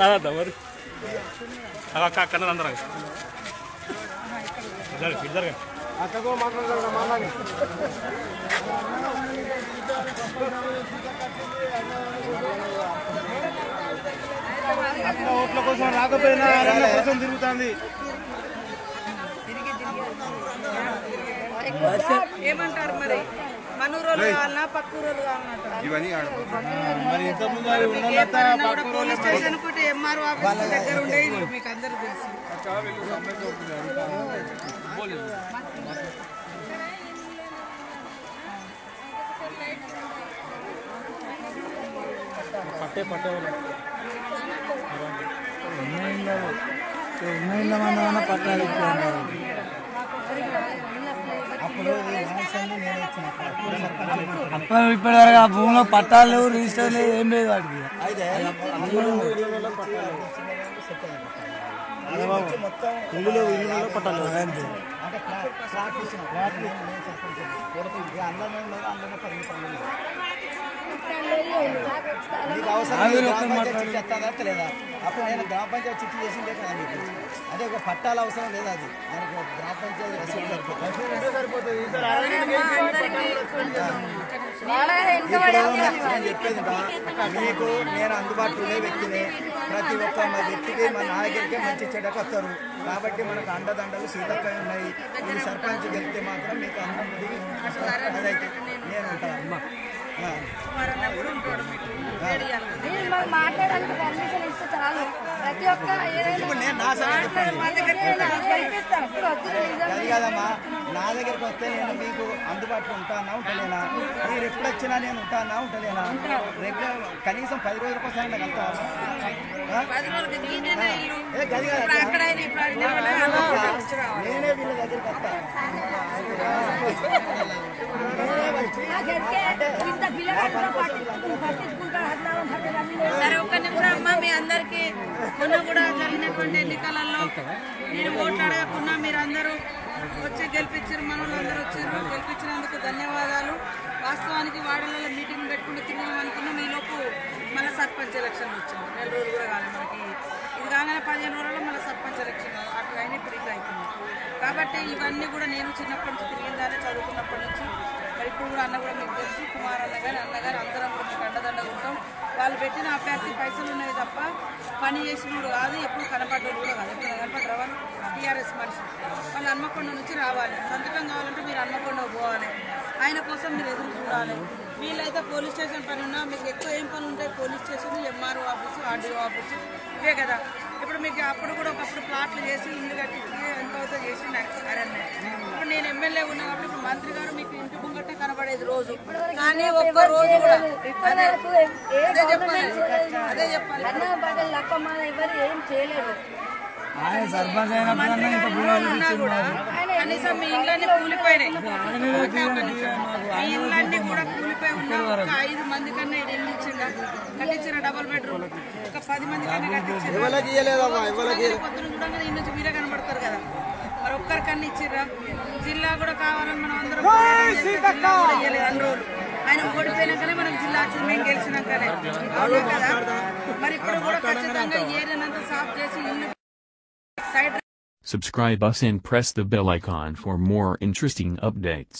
నాదా మరి? అక్క అక్కడ అందరం జరగ జరగ అక్కగో మాట్లాడదా మాట్లాడి అక్క ఓట్ల కోసం రాకపోయినా అరన్న కోసం తిరుగుతుంది. ఏమంటారు మరి? మనూరోళ్ళు కావాలన్నా పక్కూరోళ్ళు కావాలంటారు ఇవన్నీ మరి ఇంత ముందు అది ఉన్నదంతా కూడా పోలీస్ స్టేషన్ ఒకటి ఎంఆర్ఓ ఆఫీస్ దగ్గర ఉండే ఇల్లు మీకు అందరు తెలుసు. పట్టే పట్టే ఉన్నమన్న పట్టాలు అప్పుడు ఇప్పటి వరకు ఆ భూమిలో పట్టాలు లేవు రిజిస్టర్ లేవు ఏం లేదు వాటికి. పట్టాలి అవసరం లేదు, అప్పుడు నేను గ్రామ పంచాయతీ చిట్టి చేసిందే కదా మీకు అదే ఒక పట్టాల అవసరం లేదు అది. దానికి గ్రామ పంచాయతీ చెప్పేది బా, మీకు నేను అందుబాటులో ఉండే వ్యక్తిని ప్రతి ఒక్క మా వ్యక్తికి మన నా దగ్గరికే మంచి చెడ్డకు వస్తారు. కాబట్టి మనకు అండదండలు సీతక్కై ఉన్నాయి. ఈ సర్పంచ్ గెలిస్తే మాత్రం మీకు అందరిది అదైతే. నేను ఉంటాను ఆ. పర్మిషన్ ఇస్తే చాలు ప్రతి ఒక్క నా దగ్గరికి కాదమ్మా నా దగ్గరికి వస్తే నేను మీకు అందుబాటులో ఉంటానా ఉంటలేనా మీరు ఎప్పుడు వచ్చినా నేను ఉంటానా ఉంటలేనా రెగ్యులర్ కనీసం పది రోజులకు కోసం నాకు వెళ్తా నేనే వీళ్ళ దగ్గరికి వస్తాను కూడా సరే ఒక్క నిమిషం అమ్మా మీ అందరికీ మొన్న కూడా జరిగినటువంటి ఎన్నికలలో నేను ఓట్లు అడగకుండా మీరందరూ వచ్చి గెలిపించారు మన అందరూ వచ్చారు గెలిపించినందుకు ధన్యవాదాలు. వాస్తవానికి వాడలలో మీటింగ్ పెట్టుకుంటూ తిన్నాం అనుకున్నాం ఈలోపు మళ్ళీ సర్పంచ్ ఎలక్షన్ వచ్చింది. నెల రోజులు కూడా కాలేదు మనకి. ఇది కాగానే పదిహేను రోజుల్లో మళ్ళీ సర్పంచ్ ఎలక్షన్ అటు అయినా ఇప్పుడు ఇట్లా అవుతుంది కాబట్టి ఇవన్నీ కూడా నేను చిన్నప్పటి నుంచి తిరిగిందానే చదువుకున్నప్పటి నుంచి మరి ఇప్పుడు కూడా అన్న కూడా కుమార్ అన్న గారు గారు అందరం కూడా మీకు ఉంటాం వాళ్ళు పెట్టిన అభ్యర్థి పైసలు ఉన్నాయి తప్ప పని చేసినోడు కాదు ఎప్పుడు కనపడ్డోడు కూడా కాదు. ఎప్పుడు కనపడ్డారు వాళ్ళు టీఆర్ఎస్ మనిషి. వాళ్ళు హన్మకొండ నుంచి రావాలి. సంతకం కావాలంటే మీరు హన్మకొండ పోవాలి. ఆయన కోసం మీరు ఎదురు చూడాలి. వీళ్ళైతే పోలీస్ స్టేషన్ పని ఉన్నా మీకు ఎక్కువ ఏం పని ఉంటాయి police station MRO office RDO office ఇవే కదా. ఇప్పుడు మీకు అప్పుడు కూడా ఒకప్పుడు ప్లాట్లు చేసి ఇల్లు కట్టించి ఎంత అవుతుందో చేసి అరే ఇప్పుడు నేను ఎమ్మెల్యే ఉన్నా కాబట్టి ఇప్పుడు మంత్రి గారు మీకు ఇంటి ముంగ కనబడేది రోజు కానీ ఒక్క రోజు కూడా. అదే చెప్పాలి. అదే చెప్పాలి. ఎవరు ఏం చేయలేదు. ఆయన సర్పంచ్ అయినప్పుడు కనీసం మీ ఇళ్ళన్నీ కూలిపోయినాయి. మీ కూడా కూలిపోయి ఉన్నా ఒక ఐదు మంది కన్నా ఇది ఎన్ని ఇచ్చిందా కట్టించిన డబుల్ బెడ్రూమ్ ఒక పది మంది కన్నా కట్టించారు పొద్దున ఈ నుంచి మీరే కనబడతారు కదా. మరి ఒక్కరికన్నా ఇచ్చిర్రా జిల్లా కూడా కావాలని మనం అందరం పోరాటం చేస్తే జిల్లా కూడా ఇయ్యలేదు అన్ని రోజులు ఆయన ఓడిపోయినాకనే మనం జిల్లా వచ్చింది మేము గెలిచినాకనే అవునా కదా మరి ఇప్పుడు కూడా ఖచ్చితంగా ఏరియానంతా సాఫ్ చేసి ఇల్లు side Subscribe us and press the bell icon for more interesting updates.